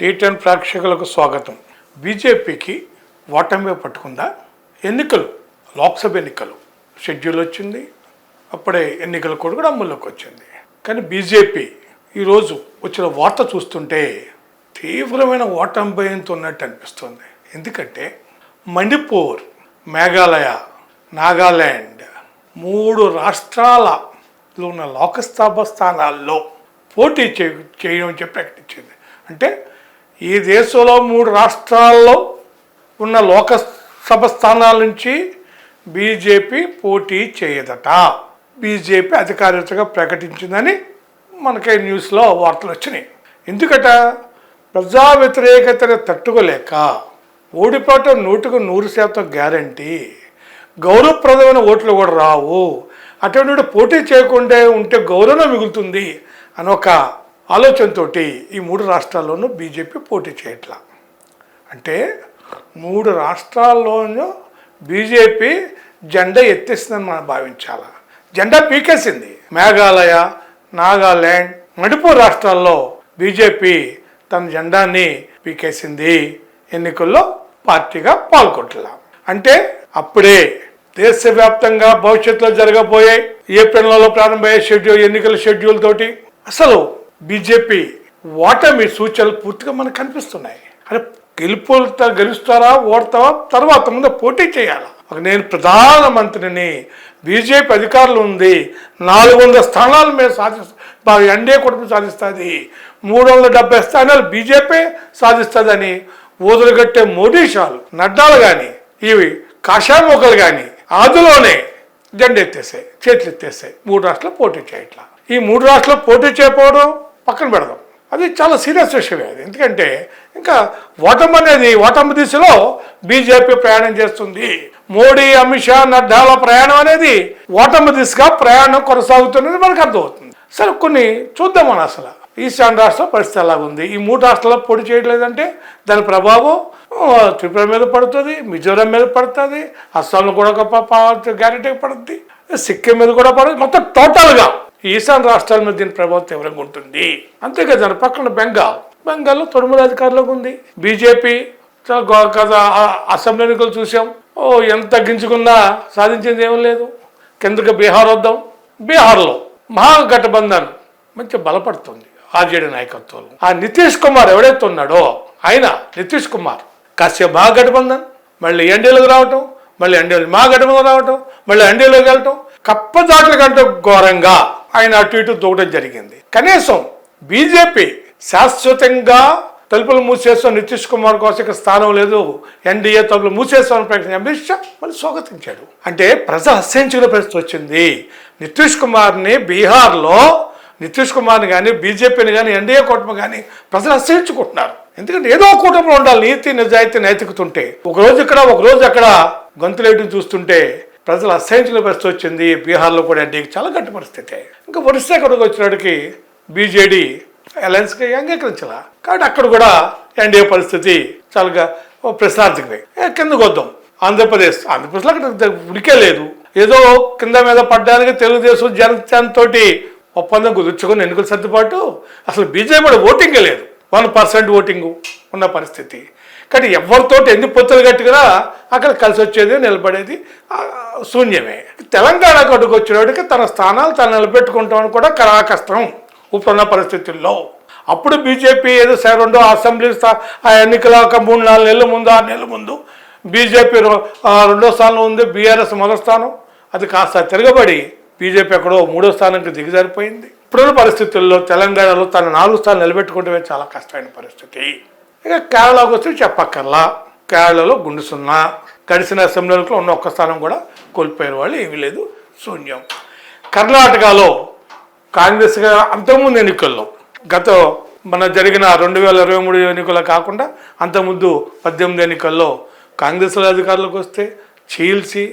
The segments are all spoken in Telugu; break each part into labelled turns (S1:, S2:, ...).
S1: టీ టెన్ ప్రేక్షకులకు స్వాగతం. బీజేపీకి ఓటమి పట్టుకుందా? ఎన్నికలు లోక్సభ ఎన్నికలు. షెడ్యూల్ వచ్చింది. అప్పుడే ఎన్నికల కోడ్ కూడా అమల్లోకి వచ్చింది. కానీ బీజేపీ ఈరోజు వచ్చిన వార్త చూస్తుంటే తీవ్రమైన ఓటమి భయంతో ఉన్నట్టు అనిపిస్తుంది. ఎందుకంటే మణిపూర్ మేఘాలయ నాగాల్యాండ్ మూడు రాష్ట్రాలలో ఉన్న లోకసభ స్థానాల్లో పోటీ చేయ చేయడం చెప్పి ప్రకటించింది. అంటే ఈ దేశంలో మూడు రాష్ట్రాల్లో ఉన్న లోకసభ స్థానాల నుంచి బీజేపీ పోటీ చేయదట. బీజేపీ అధికారికంగా ప్రకటించిందని మనకి న్యూస్లో వార్తలు వచ్చినాయి. ఎందుకట? ప్రజా వ్యతిరేకతను తట్టుకోలేక ఓడిపోవటం నూటికి నూరు శాతం గ్యారంటీ. గౌరవప్రదమైన ఓట్లు కూడా రావు. అటువంటి పోటీ చేయకుండా ఉంటే గౌరవం మిగులుతుంది అని ఒక ఆలోచనతో ఈ మూడు రాష్ట్రాల్లోనూ బీజేపీ పోటీ చేయట్లా. అంటే మూడు రాష్ట్రాల్లోనూ బీజేపీ జెండా ఎత్తేసిందని మనం భావించాల? జెండా పీకేసింది. మేఘాలయ నాగాల్యాండ్ మణిపూర్ రాష్ట్రాల్లో బీజేపీ తన జెండాని పీకేసింది. ఎన్నికల్లో పార్టీగా పాల్గొంటున్నా అంటే అప్పుడే దేశవ్యాప్తంగా భవిష్యత్తులో జరగబోయే ఏప్రిల్ నెలలో ప్రారంభమయ్యే షెడ్యూల్ ఎన్నికల షెడ్యూల్ తోటి. అసలు బీజేపీ ఓటమి సూచనలు పూర్తిగా మనకు కనిపిస్తున్నాయి. అరే గెలుపులతో గెలుస్తారా ఓడతావా? తర్వాత ముందు పోటీ చేయాలి? ఒక నేను ప్రధానమంత్రిని బీజేపీ అధికారులు ఉంది నాలుగు వందల స్థానాలు మేము సాధిస్తా ఎన్డీఏ కుటుంబం సాధిస్తుంది మూడు వందల డెబ్బై స్థానాలు బీజేపీ సాధిస్తుందని ఊదరగట్టే మోడీ షాలు నడ్డాలు కానీ ఇవి కాషామొకలు కానీ ఆదిలోనే జెండెత్తేసాయి చేతులు ఎత్తేసాయి మూడు రాష్ట్రాలు పోటీ చేయట్లా. ఈ మూడు రాష్ట్రాలు పోటీ చేయకపోవడం పక్కన పెడదాం. అది చాలా సీరియస్ విషయమే అది. ఎందుకంటే ఇంకా ఓటమి అనేది ఓటమి దిశలో బీజేపీ ప్రయాణం చేస్తుంది. మోడీ అమిత్ షా నడ్డాల ప్రయాణం అనేది ఓటమి దిశగా ప్రయాణం కొనసాగుతున్నది మనకు అర్థమవుతుంది. సరే కొన్ని చూద్దాం మనం అసలు. ఈశాన్య రాష్ట్రం పరిస్థితి ఎలా ఈ మూడు రాష్ట్రాల్లో పొడి చేయట్లేదంటే దాని ప్రభావం త్రిపుర మీద పడుతుంది మిజోరాం మీద పడుతుంది అస్సాంలో కూడా ఒక గ్యారెంటీ పడుతుంది సిక్కిం మీద కూడా పడుతుంది. మొత్తం టోటల్గా ఈశాన్య రాష్ట్రాల మీద దీని ప్రభావం తీవ్రంగా ఉంటుంది. అంతేకాదు దాని పక్కన బెంగాల్. బెంగాల్లో తొడుముల అధికారంలోకి ఉంది. బీజేపీ అసెంబ్లీ ఎన్నికలు చూసాం. ఓ ఎంత తగ్గించుకున్నా సాధించింది ఏమీ లేదు. కిందకి బీహార్ వద్దాం. బీహార్లో మహాగఠబంధన్ మంచి బలపడుతుంది. ఆర్జేడీ నాయకత్వంలో. ఆ నితీష్ కుమార్ ఎవడైతే ఉన్నాడో ఆయన నితీష్ కుమార్. కాసేపు మహాగఠబంధన్ మళ్ళీ ఎన్డీలోకి రావటం మళ్ళీ ఎన్డీలో మహాగఠబంధన్ రావటం మళ్ళీ ఎన్డీలోకి వెళ్ళటం కప్పదాట్ల కంటే ఘోరంగా ఆయన అటు ఇటు దూకడం జరిగింది. కనీసం బీజేపీ శాశ్వతంగా తలుపులు మూసేస్తాం నితీష్ కుమార్ కోసం ఇక స్థానం లేదు. ఎన్డీఏ తలుపులు మూసేస్తామని ప్రకటించి అమిత్ షా మళ్ళీ స్వాగతించాడు. అంటే ప్రజలు అసహించుకునే పరిస్థితి వచ్చింది. నితీష్ కుమార్ని బీహార్లో నితీష్ కుమార్ని కానీ బీజేపీని కానీ ఎన్డీఏ కూటమి కానీ ప్రజలు అసహించుకుంటున్నారు. ఎందుకంటే ఏదో కూటమిలో ఉండాలి. నీతి నిజాయితీ నైతికత ఉంటే. ఒకరోజు ఇక్కడ ఒక రోజు అక్కడ గొంతులేయడం చూస్తుంటే ప్రజలు అసహించుకునే పరిస్థితి వచ్చింది. బీహార్లో కూడా ఎన్డీకి చాలా గట్టి పరిస్థితి. ఇంకా ఒరిస్సా అక్కడికి వచ్చినప్పటికి బీజేడీ అలయన్స్కి అంగీకరించాల. కాబట్టి అక్కడ కూడా ఎన్డీఏ పరిస్థితి చాలా ప్రశ్నార్థకమే. ఏ, కిందకు వద్దాం. ఆంధ్రప్రదేశ్. ఆంధ్రప్రదేశ్లో అక్కడ ఉడికే లేదు. ఏదో కింద మీద పడ్డానికి తెలుగుదేశం జనసేన ఒప్పందం కుదుర్చుకుని ఎన్నికల సర్దుబాటు. అసలు బీజేపీ కూడా ఓటింగే లేదు. వన్ పర్సెంట్ ఓటింగు ఉన్న పరిస్థితి. కానీ ఎవరితోటి ఎన్ని పొత్తులు కట్టుకున్నా అక్కడ కలిసి వచ్చేది నిలబడేది శూన్యమే. తెలంగాణ కట్టుకు వచ్చినప్పటికి తన స్థానాలు తను నిలబెట్టుకుంటామని కూడా కరా కష్టం ఇప్పుడున్న పరిస్థితుల్లో. అప్పుడు బీజేపీ ఏదో సరే రెండో అసెంబ్లీ ఆ ఎన్నికల ఒక మూడు నాలుగు నెలల ముందు ఆరు నెలల ముందు బీజేపీ రెండో స్థానంలో ఉంది బీఆర్ఎస్ మొదటి స్థానం. అది కాస్త తిరగబడి బీజేపీ ఎక్కడో మూడో స్థానానికి దిగజారిపోయింది. ఇప్పుడున్న పరిస్థితుల్లో తెలంగాణలో తన నాలుగు స్థానం నిలబెట్టుకుంటే చాలా కష్టమైన పరిస్థితి. ఇక కేరళకు వస్తే చెప్పక్కర్లా. కేరళలో గుండు సున్నా. గడిచిన అసెంబ్లీలో ఉన్న ఒక్క స్థానం కూడా కోల్పోయిన వాళ్ళు ఏమీ లేదు. శూన్యం. కర్ణాటకలో కాంగ్రెస్గా అంతకుముందు ఎన్నికల్లో గత మన జరిగిన రెండు వేల ఇరవై మూడు ఎన్నికల్లో కాకుండా అంతకుముందు పద్దెనిమిది ఎన్నికల్లో కాంగ్రెస్లో అధికారులకు వస్తే చీల్చి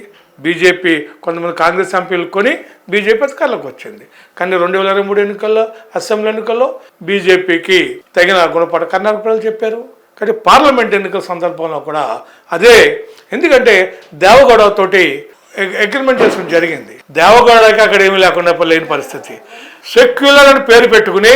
S1: బీజేపీ కొంతమంది కాంగ్రెస్ ఎంపీలు కొని బీజేపీ అధికారంలోకి వచ్చింది. కానీ రెండు వేల ఇరవై మూడు ఎన్నికల్లో అసెంబ్లీ ఎన్నికల్లో బీజేపీకి తగిన గుణపాటు కర్ణాటక ప్రజలు చెప్పారు. కానీ పార్లమెంట్ ఎన్నికల సందర్భంలో కూడా అదే. ఎందుకంటే దేవగౌడతోటి అగ్రిమెంట్ చేసుకుని జరిగింది. దేవగౌడకి అక్కడ ఏమీ లేకుండా లేని పరిస్థితి. సెక్యులర్ అని పేరు పెట్టుకుని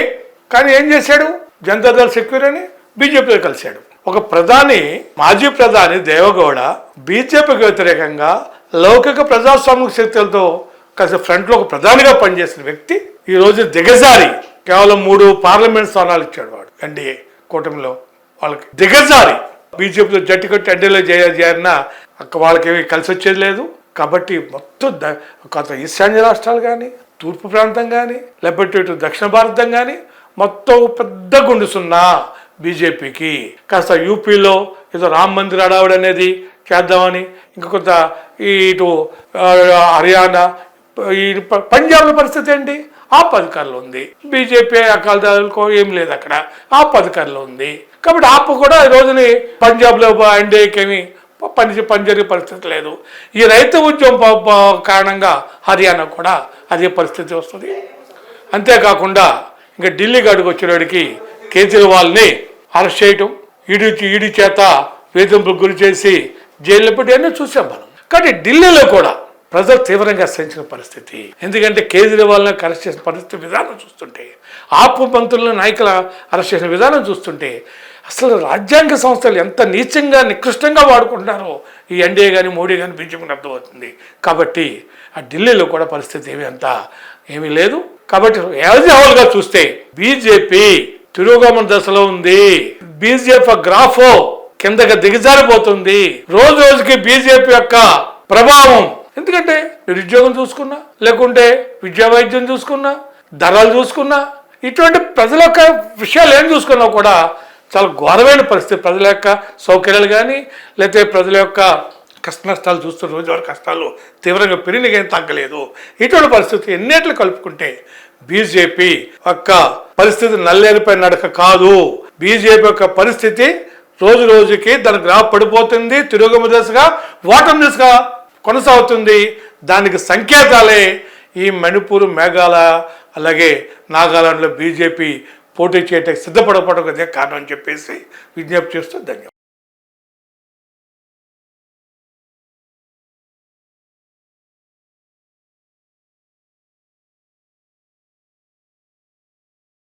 S1: కానీ ఏం చేశాడు? జనతాదళ సెక్యూర్ అని బీజేపీలో కలిశాడు. ఒక ప్రధాని మాజీ ప్రధాని దేవగౌడ బీజేపీకి వ్యతిరేకంగా లౌకిక ప్రజాస్వామిక శక్తులతో కలిసి ఫ్రంట్లో ఒక ప్రధానిగా పనిచేసిన వ్యక్తి ఈరోజు దిగజారి. కేవలం మూడు పార్లమెంట్ స్థానాలు ఇచ్చాడు వాడు ఎన్డీఏ కూటమిలో వాళ్ళకి. దిగజారి. బీజేపీలో జట్టు కట్టి ఎన్డీఏలో చేరిన అక్క వాళ్ళకేమీ కలిసి వచ్చేది లేదు. కాబట్టి మొత్తం ద- కొంత ఈశాన్య రాష్ట్రాలు కానీ తూర్పు ప్రాంతం కానీ లేకపోతే ఇటు దక్షిణ భారతం కానీ మొత్తం పెద్ద గుండుసున్నా బీజేపీకి. కాస్త యూపీలో ఏదో రామ్ మందిర్ అడావుడు అనేది చేద్దామని ఇంకా కొంత ఇటు హర్యానా ఈ ప- పంజాబ్లో పరిస్థితి ఏంటి? ఆ పథకాల్లో ఉంది. బీజేపీ అకాలదారులకో ఏం లేదు అక్కడ. ఆ పథకాల్లో ఉంది. కాబట్టి ఆప్ కూడా ఈ రోజుని పంజాబ్లో ఎన్డీఏకేమి పని పనిచేరే పరిస్థితి లేదు. ఈ రైతు ఉద్యమం కారణంగా హర్యానా కూడా అదే పరిస్థితి వస్తుంది. అంతేకాకుండా ఇంకా ఢిల్లీ అడుగు వచ్చినడికి కేజ్రీవాల్ని అరెస్ట్ చేయటం ఈడి ఈడి చేత వేధింపులకు గురి చేసి జైల్లో పెట్టి అన్నీ చూసాం మనం. కానీ ఢిల్లీలో కూడా ప్రజలు తీవ్రంగా హెచ్చరించిన పరిస్థితి. ఎందుకంటే కేజ్రీవాల్ని అరెస్ట్ చేసిన పరిస్థితి విధానం చూస్తుంటే ఆపు పంతులను నాయకుల అరెస్ట్ చేసిన విధానం చూస్తుంటే అసలు రాజ్యాంగ సంస్థలు ఎంత నీచంగా నికృష్టంగా వాడుకుంటున్నారో ఈ ఎన్డీఏ కానీ మోడీ కానీ బీజేపీకి అర్థమవుతుంది. కాబట్టి ఆ ఢిల్లీలో కూడా పరిస్థితి ఏమీ అంత ఏమీ లేదు. కాబట్టి యాజ్గా చూస్తే బీజేపీ తిరోగమన దశలో ఉంది. బీజేపీ గ్రాఫ్ కిందకి దిగజారిపోతుంది. రోజు రోజుకి బీజేపీ యొక్క ప్రభావం. ఎందుకంటే నిరుద్యోగం చూసుకున్నా లేకుంటే విద్యా వైద్యం చూసుకున్నా ధరలు చూసుకున్నా ఇటువంటి ప్రజల యొక్క విషయాలు ఏం చూసుకున్నా కూడా చాలా ఘోరమైన పరిస్థితి. ప్రజల యొక్క సౌకర్యాలు కానీ లేకపోతే ప్రజల యొక్క కష్ట నష్టాలు చూస్తున్న రోజువారి కష్టాలు తీవ్రంగా పెరిగిన ఏం తగ్గలేదు. ఇటువంటి పరిస్థితి ఎన్నిట్లు కలుపుకుంటే బీజేపీ యొక్క పరిస్థితి నల్లేరుపై నడక కాదు. బీజేపీ యొక్క పరిస్థితి రోజు రోజుకి దాని గ్రాఫ్ పడిపోతుంది తిరుగుమ దశగా ఓటమి దిశగా కొనసాగుతుంది. దానికి సంకేతాలే ఈ మణిపూర్ మేఘాలయ అలాగే నాగాలాండ్లో బీజేపీ పోటీ చేయటానికి సిద్ధపడకపోవడం అదే కారణం అని చెప్పేసి విజ్ఞప్తి చేస్తూ ధన్యవాదాలు.